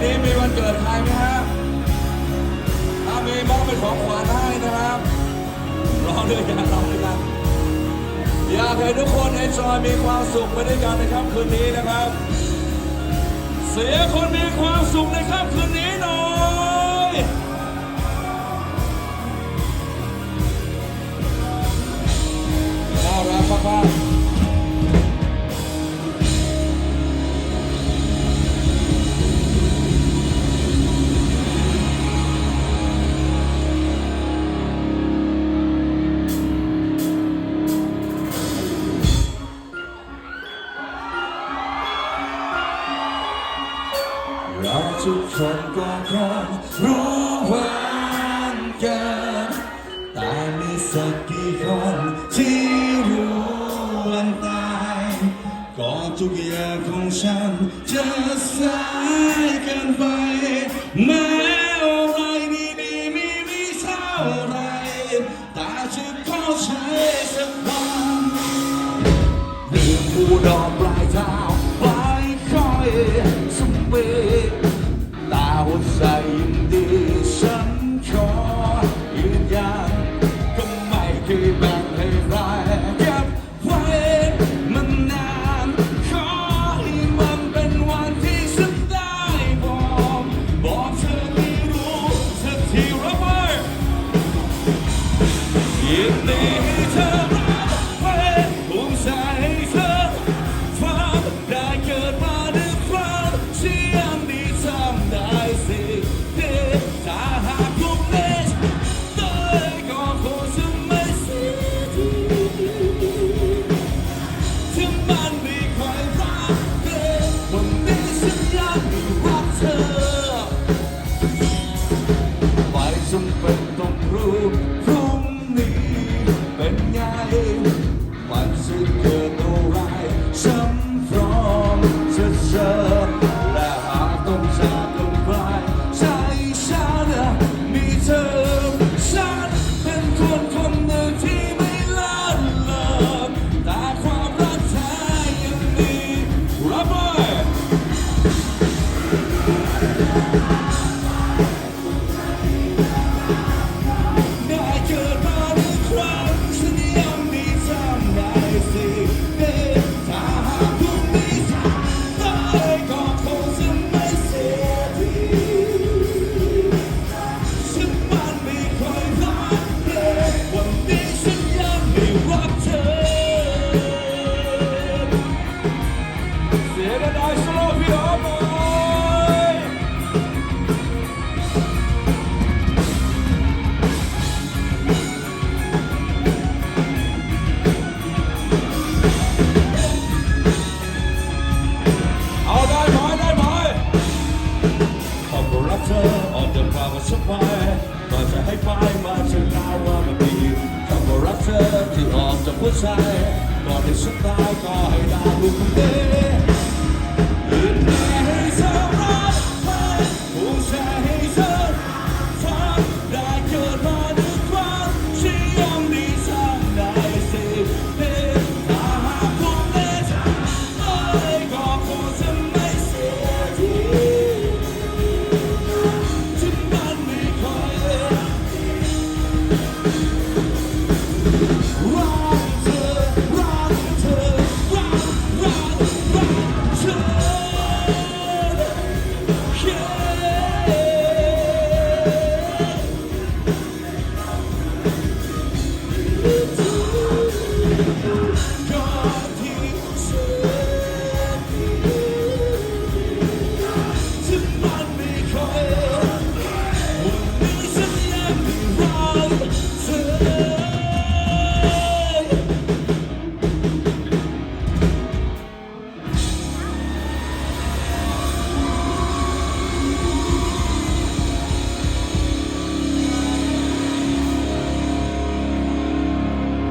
ันนี้มีวันเกิดใครไหมฮะถ้ามีมอบเป็นของขวัญให้นะครับร้องด้วยกันร้องด้วยกันอยากให้ทุกคนในจอยมีความสุขไปด้วยกันในค่ำคืนนี้นะครับ เสียคนมีความสุขในค่ำคืนนี้หน่อย เราทุกคนก็คงรู้เหมืนกันแต่มีสักกี่คนที่รู้วันตายก็ทุกอย่างของฉันจะสายกันไป Sunday. ว่ามันสบายก็จะให้ไปมาฉันลาว่ามันดีคำว่ารักเธอที่ออกจากหัวใจบอกให้ฉันตายก็ให้ลาวรู้ to rock.